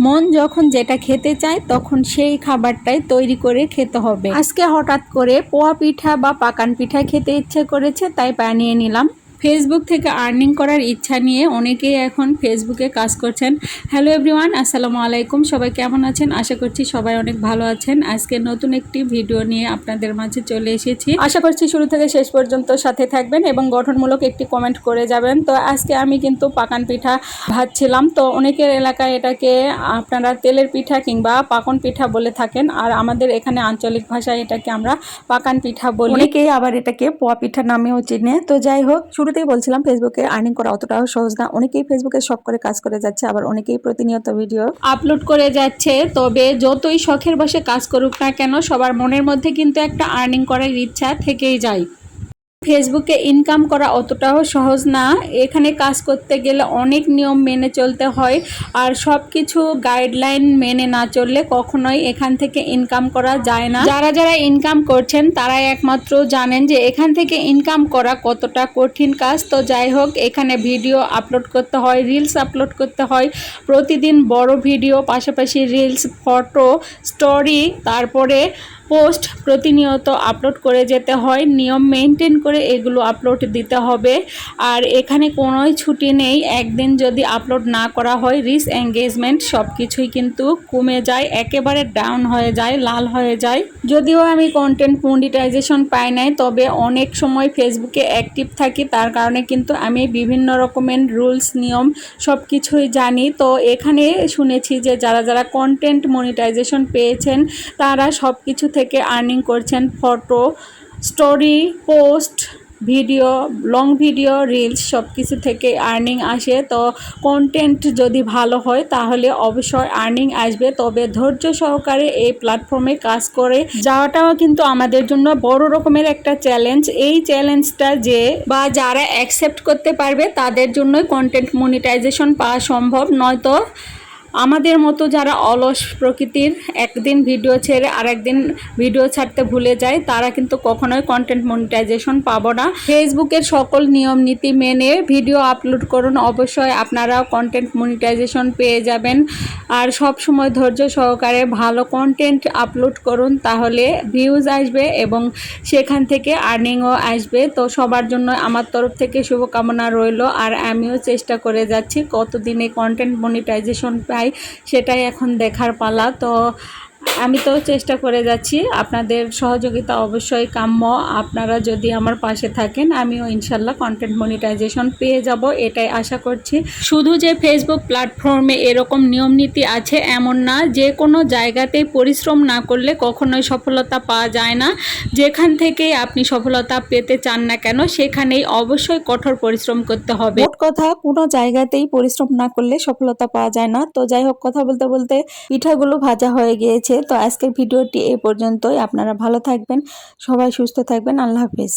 মন যখন যেটা খেতে চায়, তখন সেই খাবারটাই তৈরি করে খেতে হবে। আজকে হঠাৎ করে পোয়া পিঠা বা পাকান পিঠা খেতে ইচ্ছে করেছে, তাই বানিয়ে নিলাম। ফেসবুক থেকে আর্নিং করার ইচ্ছা নিয়ে অনেকেই এখন ফেসবুকে কাজ করছেন। হ্যালো এভরিওয়ান আসসালামু আলাইকুম। সবাই কেমন আছেন? আশা করছি সবাই অনেক ভালো আছেন। আজকে নতুন একটি ভিডিও নিয়ে আপনাদের মাঝে চলে এসেছি। আশা করছি শুরু থেকে শেষ পর্যন্ত সাথে থাকবেন এবং গঠনমূলক একটি কমেন্ট করে যাবেন। তো আজকে আমি কিন্তু পাকান পিঠা ভাজছিলাম। তো অনেকের এলাকায় এটাকে আপনারা তেলের পিঠা কিংবা পাকন পিঠা বলে থাকেন। আর আমাদের এখানে আঞ্চলিক ভাষায় এটাকে আমরা পাকান পিঠা বলি। অনেকেই আবার এটাকে পোয়া পিঠা নামেও চিনে। তো যাই হোক শুরুতেই বলছিলাম ফেসবুকে আর্নিং করা অতটাও সহজ না। অনেকেই ফেসবুকে শখ করে কাজ করে যাচ্ছে, আবার অনেকেই প্রতিনিয়ত ভিডিও আপলোড করে যাচ্ছে। তবে যতই শখের বসে কাজ করুক না কেন, সবার মনের মধ্যে কিন্তু একটা আর্নিং করার ইচ্ছা থেকেই যায়। ফেসবুকে ইনকাম করা অতটাও সহজ না। এখানে কাজ করতে গেলে অনেক নিয়ম মেনে চলতে হয় আর সব কিছু গাইডলাইন মেনে না চললে কখনোই এখান থেকে ইনকাম করা যায় না। যারা যারা ইনকাম করছেন, তারাই একমাত্র জানেন যে এখান থেকে ইনকাম করা কতটা কঠিন কাজ। তো যাই হোক, এখানে ভিডিও আপলোড করতে হয় রিলস আপলোড করতে হয়। প্রতিদিন বড় ভিডিও পাশাপাশি রিলস ফটো স্টোরি তারপরে পোস্ট প্রতিনিয়ত আপলোড করে যেতে হয়। নিয়ম মেনটেন করে এগুলো আপলোড দিতে হবে। আর এখানে কোনোই ছুটি নেই। একদিন যদি আপলোড না করা হয় রিস এঙ্গেজমেন্ট সব কিছুই কিন্তু কমে যায়, একেবারে ডাউন হয়ে যায়, লাল হয়ে যায়। যদিও আমি কন্টেন্ট মনিটাইজেশন পাই নাই, তবে অনেক সময় ফেসবুকে অ্যাক্টিভ থাকি, তার কারণে কিন্তু আমি বিভিন্ন রকমের রুলস নিয়ম সব কিছুই জানি। তো এখানে শুনেছি যে যারা যারা কন্টেন্ট মনিটাইজেশন পেয়েছেন, তারা সব কিছু থেকে আর্নিং করছেন photo story, post, video, long video, reels সব কিছু থেকে আর্নিং আসে। তো কন্টেন্ট যদি ভালো হয়, তাহলে অবশ্যই আর্নিং আসবে। তবে ধৈর্য সহকারে এই প্ল্যাটফর্মে কাজ করে যাওয়াটাও কিন্তু আমাদের জন্য বড় রকমের একটা চ্যালেঞ্জ এই চ্যালেঞ্জটা যে বা যারা অ্যাকসেপ্ট করতে পারবে, তাদের জন্যই কন্টেন্ট মনিটাইজেশন পাওয়া সম্ভব। নয়তো আমাদের মতো যারা অলস প্রকৃতির, একদিন ভিডিও ছেড়ে আর একদিন ভিডিও ছাড়তে ভুলে যায়, তারা কিন্তু কখনোই কন্টেন্ট মনিটাইজেশন পাবো না। ফেসবুকের সকল নিয়ম নীতি মেনে ভিডিও আপলোড করুন, অবশ্যই আপনারাও কন্টেন্ট মনিটাইজেশন পেয়ে যাবেন। আর সব সময় ধৈর্য সহকারে ভালো কন্টেন্ট আপলোড করুন, তাহলে ভিউজ আসবে এবং সেখান থেকে আর্নিংও আসবে। তো সবার জন্য আমার তরফ থেকে শুভকামনা রইল, আর আমিও চেষ্টা করে যাচ্ছি কতদিনে কন্টেন্ট মনিটাইজেশন পাই সেটাই এখন দেখার পালা। তো আমি তো চেষ্টা করে যাচ্ছি। আপনাদের সহযোগিতা অবশ্যই কাম্য। আপনারা যদি আমার পাশে থাকেন, আমিও ইনশাল্লাহ কন্টেন্ট মনিটাইজেশন পেয়ে যাব, এটাই আশা করছি। শুধু যে ফেসবুক প্ল্যাটফর্মে এরকম নিয়ম নীতি আছে, এমন না। যে কোনো জায়গাতেই পরিশ্রম না করলে কখনোই সফলতা পাওয়া যায় না। যেখান থেকেই আপনি সফলতা পেতে চান না কেন, সেখানেই অবশ্যই কঠোর পরিশ্রম করতে হবে। কথা, কোনো জায়গাতেই পরিশ্রম না করলে সফলতা পাওয়া যায় না। তো যাই হোক, কথা বলতে বলতে পিঠাগুলো ভাজা হয়ে গিয়েছে। তো আজকের ভিডিওটি এ পর্যন্তই। আপনারা ভালো থাকবেন সবাই সুস্থ থাকবেন আল্লাহ হাফিজ।